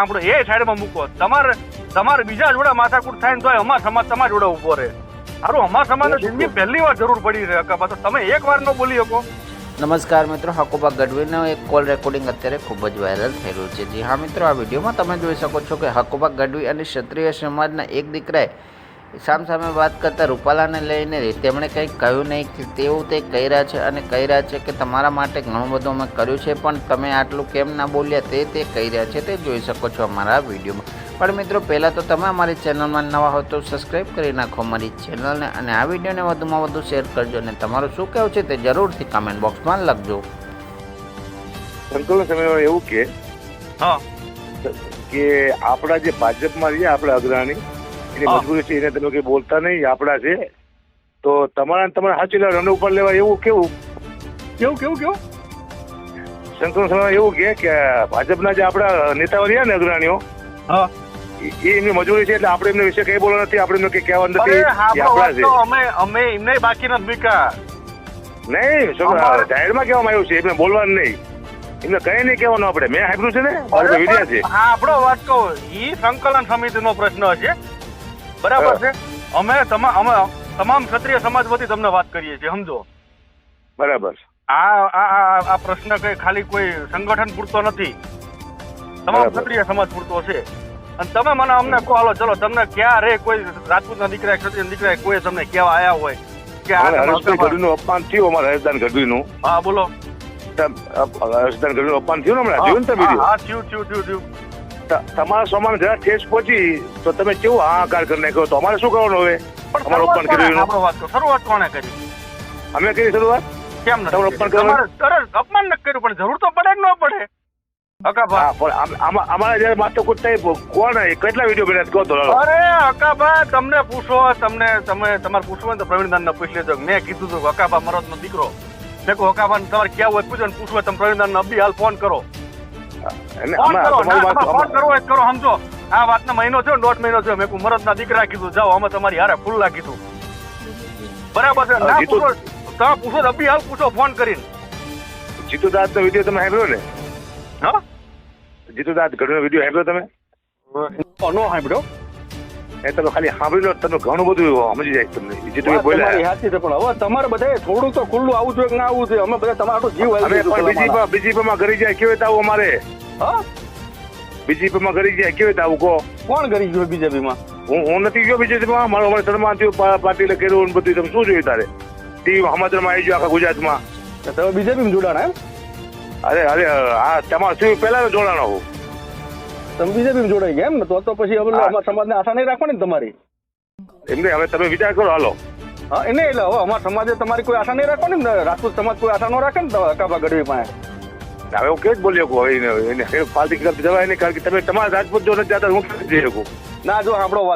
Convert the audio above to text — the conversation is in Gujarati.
આપણો એ સાઈડમાં મૂકો. તમારે તમારે બીજા જોડે માથાકૂટ થાય ને તો અમાર સમાજ તમારા જોડે ઊભો રહે. સારું અમાર સમાજને જિંદગી પહેલી વાર જરૂર પડી રહે અક્કા તો તમે એક વાર ન બોલી શકો. નમસ્કાર મિત્રો હકુબા ગઢવીનો એક કોલ રેકોર્ડિંગ અત્યારે ખૂબ જ વાયરલ થઈ રહ્યું છે. જી હા મિત્રો આ વિડીયોમાં તમે જોઈ શકો છો કે હકુબા ગઢવી અને ક્ષત્રિય સમાજના એક દીકરાએ સામસામે વાત કરતાં રૂપાલાને લઈને તેમણે કંઈ કહ્યું નહીં કે તેવું તે કહી રહ્યા છે અને કહી રહ્યા છે કે તમારા માટે ઘણું બધું અમે કર્યું છે પણ તમે આટલું કેમ ના બોલ્યા? તે તે કહી રહ્યા છે તે જોઈ શકો છો અમારા વિડીયોમાં. પણ મિત્રો પહેલાં તો તમે અમારી ચેનલમાં નવા હો તો સબસ્ક્રાઈબ કરી નાખો અમારી ચેનલને અને આ વિડીયોને વધુમાં વધુ શેર કરજો અને તમારું શું કહેવું છે તે જરૂરથી કમેન્ટ બોક્સમાં લખજો. સંકલન સમય એવું કે હા. કે આપણા જે ભાજપમાં રહીએ આપણા અગ્રણી એની મજબૂરી છે એને તમે કઈ બોલતા નહીં આપણા છે. તો તમારા ને તમારે સાચી રન ઉપર લેવા એવું કેવું? કેવું કેવું કેવું? સમયમાં એવું કે કે ભાજપના જે આપણા નેતાઓ રહ્યા ને અગ્રણીઓ એ એ એમની મજૂરી છે એટલે આપણે એમને વિશે કઈ બોલવા નથી આપણે એમને કઈ કહેવા નથી એ અમે અમે એમને બાકી નથી બીકા નહીં જાહેરમાં કહેવામાં આવ્યું છે એમને બોલવાનું નહીં. એમને કઈ નહીં કહેવાનું આપણે મેં સાંભળ્યું છે ને મારો છે. હા આપણો વાત કહો ઈ સંકલન સમિતિનો પ્રશ્ન છે. બરાબર છે? અમે તમા અમે તમામ ક્ષત્રિય સમાજ વતી તમને વાત કરીએ છીએ સમજો. બરાબર આ આ આ પ્રશ્ન કઈ ખાલી કોઈ સંગઠન પૂરતો નથી. તમામ ક્ષત્રિય સમાજ પૂરતો છે. અને તમે મને અમને કહો હાલો ચલો તમને ક્યાં રે કોઈ રાજપૂતના દીકરા ક્ષત્રિય દીકરા કોઈ તમને કહેવા આયા હોય? કે તમે ગઢવીનું અપમાન થયું અમારે હર્ષદાન ગઢવીનું. હા બોલો. હર્ષદાન ગઢવીનું અપમાન થયું ને હમણાં? થયું ને તમે હા, થયું થયું થયું થયું. તમારા સોમાન જરા ઠેસ પહોંચી તો તમે કેવું હાહાકાર કરી નાખ્યો? તો અમારે શું કરવાનું હવે? અમારું અપમાન કર્યું શરૂઆત કોણે કરી? અમે કરી શરૂઆત? કેમ ન અપમાન કર્યું અપમાન ન કર્યું પણ જરૂર તો પડે કે ન પડે? અમારે જયારે માથાકૂટ થઈ કોણ કેટલા વીડિયો બનાવ્યા? કહો તો અરે અકાભા તમને પૂછો તમને તમે તમારે પૂછવું હોય તો પ્રવીણદાન ને પૂછી લેજો. મેં કીધું હતું કે અકાભા મરદ નો દીકરો. મેં કહું તમારે ક્યાં હોય? પૂછો ને પૂછવું તમે પ્રવીણદાન ને અબી હાલ ફોન કરો. ફોન અમે- કરો. ફોન કરવો હોય તો કરો સમજો. આ વાતનો મહિનો થયો દોઢ મહિનો થયો. મેં મરદ ના દીકરા કીધું. જાઓ અમે તમારી હારે ખુલ્લા કીધું બરાબર છે. ના પૂછો તમે પૂછો અબી હાલ પૂછો ફોન કરીને. જીતુ દાદ નો વીડિયો તમે સાંભળ્યો ને? હા? જીતુ દાસ ગઢવીનો વીડિયો સાંભળ્યો તમે? નો સાંભળ્યો. એ તમે ખાલી સાંભળી લો તમે ઘણું બધું સમજી જાય તમને. જે તમે બોલ્યા. સાચી છે પણ હવે તમારે બધા થોડું તો ખુલ્લું આવું જોઈએ કે ના આવું જોઈએ? અમે બધા તમારો જીવ અમે પણ બીજી પણ માં કરી જાય કેવી આવું અમારે? હા? બીજીપી માં ઘરી જાય કેવી આવું કહો? કોણ ઘડી ગયો બીજેપી બીજેપીમાં હું હું નથી ગયો બીજેપીમાં મારો અમારે શર્મા થયું પાટીલે કર્યું બધું તમે શું જોયું તારે? ટીવી સમાચારમાં આવી ગયો આખા ગુજરાતમાં. તમે બીજેપીમાં જોડાણ એમ? અરે અરે આ તમારે શું પહેલા જોડાણ હું? તમે બીજેપી જોડાઈ ગયા એમ ને? તો તો પછી હવે સમાજને આશા નહીં રાખવાની ને તમારી? એમને હવે તમે વિચાર કરો હાલો. હા એને એટલે હવે અમારા સમાજે તમારી કોઈ આશા નહીં રાખવાની ને? રાજપૂત સમાજ કોઈ આશા ન રાખે ને કાબા ગઢવી પાસે? હવે હું કેવી બોલી શકું? હવે એને પાર્ટી જવાય નહીં કારણ કે તમે તમારા રાજપૂત જો નથી જતા હું જઈ શકું? ના જો આપણો